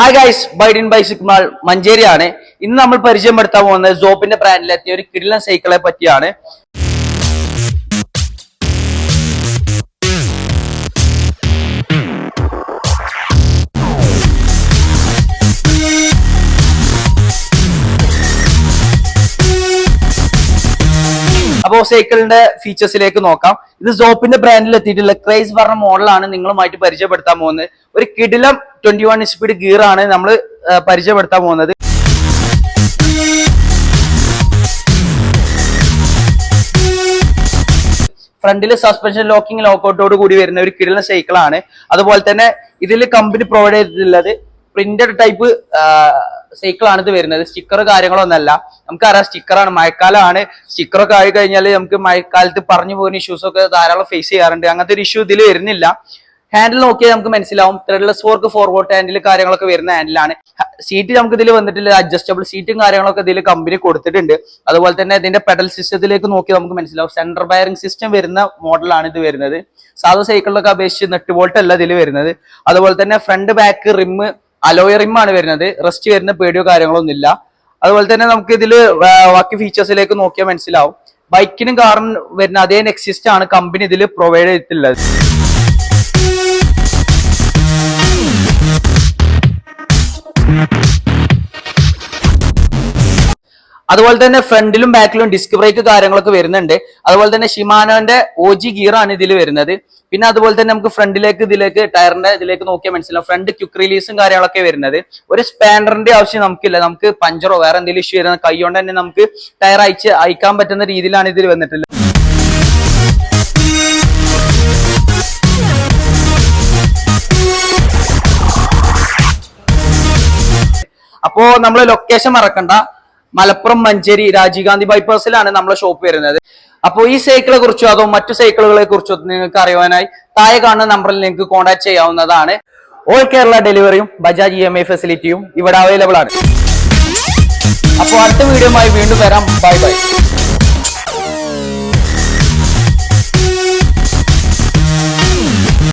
Hi guys ബൈഡിൻ bicycle mall മഞ്ചേരിയാണ് ഇന്ന് നമ്മൾ പരിചയപ്പെടുത്താൻ പോകുന്നത് സോപ്പിന്റെ ബ്രാൻഡിലെത്തിയ ഒരു കിടിലൻ സൈക്കിളെ പറ്റിയാണ്. സൈക്കിളിന്റെ ഫീച്ചേഴ്സിലേക്ക് നോക്കാം. ഇത് സോപ്പിന്റെ ബ്രാൻഡിൽ എത്തിയിട്ടുള്ള ക്രൈസ് പറഞ്ഞ മോഡലാണ് നിങ്ങളുമായിട്ട് പരിചയപ്പെടുത്താൻ പോകുന്നത്. ഒരു കിടിലം ട്വന്റി വൺ സ്പീഡ് ഗിയർ ആണ് നമ്മൾ പരിചയപ്പെടുത്താൻ പോകുന്നത്. ഫ്രണ്ടിൽ സസ്പെൻഷൻ ലോക്കിംഗ് ലോക്കൗട്ടോട് കൂടി വരുന്ന ഒരു കിടിലൻ സൈക്കിളാണ് അതുപോലെ തന്നെ ഇതിൽ കമ്പനി പ്രൊവൈഡ് ചെയ്തിട്ടുള്ളത് പ്രിന്റഡ് ടൈപ്പ് സൈക്കിളാണ് ഇത് വരുന്നത്. സ്റ്റിക്കർ കാര്യങ്ങളൊന്നല്ല. നമുക്കറിയാം സ്റ്റിക്കറാണ് മഴക്കാലമാണ്. സ്റ്റിക്കറൊക്കെ ആയി കഴിഞ്ഞാൽ നമുക്ക് മഴക്കാലത്ത് പറഞ്ഞു പോകുന്ന ഇഷ്യൂസ് ഒക്കെ ധാരാളം ഫേസ് ചെയ്യാറുണ്ട്. അങ്ങനത്തെ ഒരു ഇഷ്യൂ ഇതിൽ വരുന്നില്ല. ഹാൻഡിൽ നോക്കിയാൽ നമുക്ക് മനസ്സിലാവും. ത്രെഡ്ലെസ് ഫോർക്ക് ഫോർവേഡ് ഹാൻഡിൽ കാര്യങ്ങളൊക്കെ വരുന്ന ഹാൻഡിലാണ് സീറ്റ് നമുക്ക് ഇതിൽ വന്നിട്ടില്ല. അഡ്ജസ്റ്റബിൾ സീറ്റും കാര്യങ്ങളൊക്കെ ഇതിൽ കമ്പനി കൊടുത്തിട്ടുണ്ട്. അതുപോലെ തന്നെ ഇതിന്റെ പെഡൽ സിസ്റ്റത്തിലേക്ക് നോക്കി നമുക്ക് മനസ്സിലാവും. സെൻട്രൽ ബയറിംഗ് സിസ്റ്റം വരുന്ന മോഡലാണ് ഇത് വരുന്നത്. സാധാ സൈക്കിളിലൊക്കെ അപേക്ഷിച്ച് നെട്ട് ബോൾട്ട് അല്ല ഇതിൽ വരുന്നത്. അതുപോലെ തന്നെ ഫ്രണ്ട് ബാക്ക് റിമ്മ് അലോയ് ആണ് വരുന്നത്. റെസ്റ്റ് വരുന്ന പേടിയോ കാര്യങ്ങളൊന്നും ഇല്ല അതുപോലെ തന്നെ നമുക്ക് ഇതിൽ ബാക്കി ഫീച്ചേഴ്സിലേക്ക് നോക്കിയാൽ മനസ്സിലാവും. ബൈക്കിനും കാറിനും വരുന്ന അതേ നെക്സിസ്റ്റ് ആണ് കമ്പനി ഇതിൽ പ്രൊവൈഡ് ചെയ്തിട്ടുള്ളത്. അതുപോലെ തന്നെ ഫ്രണ്ടിലും ബാക്കിലും ഡിസ്ക് ബ്രേക്ക് കാര്യങ്ങളൊക്കെ വരുന്നുണ്ട്. അതുപോലെ തന്നെ ഷിമാനോന്റെ ഒ ജി ഗിയർ ആണ് ഇതിൽ വരുന്നത്. പിന്നെ അതുപോലെ തന്നെ നമുക്ക് ഫ്രണ്ടിലേക്ക് ഇതിലേക്ക് ടയറിന്റെ ഇതിലേക്ക് നോക്കിയാൽ മനസ്സിലാവും. ഫ്രണ്ട് ക്യുക്ക് റിലീസും കാര്യങ്ങളൊക്കെ വരുന്നത്. ഒരു സ്പാൻഡറിന്റെ ആവശ്യം നമുക്കില്ല. നമുക്ക് പഞ്ചറോ വേറെ എന്തെങ്കിലും ഇഷ്യൂ വരുന്ന കൈ കൊണ്ട് തന്നെ നമുക്ക് ടയർ അയച്ച് അയക്കാൻ പറ്റുന്ന രീതിയിലാണ് ഇതിൽ വന്നിട്ടുള്ളത്. അപ്പോ നമ്മൾ ലൊക്കേഷൻ മറക്കണ്ട. മലപ്പുറം മഞ്ചേരി രാജീവ് ഗാന്ധി ബൈപ്പാസിലാണ് നമ്മളെ ഷോപ്പ് വരുന്നത്. അപ്പോൾ ഈ സൈക്കിളെ കുറിച്ചോ അതോ മറ്റു സൈക്കിളുകളെ കുറിച്ചോ നിങ്ങൾക്ക് അറിയുവാനായി താഴെ കാണുന്ന നമ്പറിൽ നിങ്ങൾക്ക് കോൺടാക്ട് ചെയ്യാവുന്നതാണ്. ഓൾ കേരള ഡെലിവറിയും ബജാജ് ഇ എം ഐ ഫെസിലിറ്റിയും ഇവിടെ അവൈലബിൾ ആണ്. അപ്പോൾ അടുത്ത വീഡിയോയുമായി വീണ്ടും വരാം. Bye bye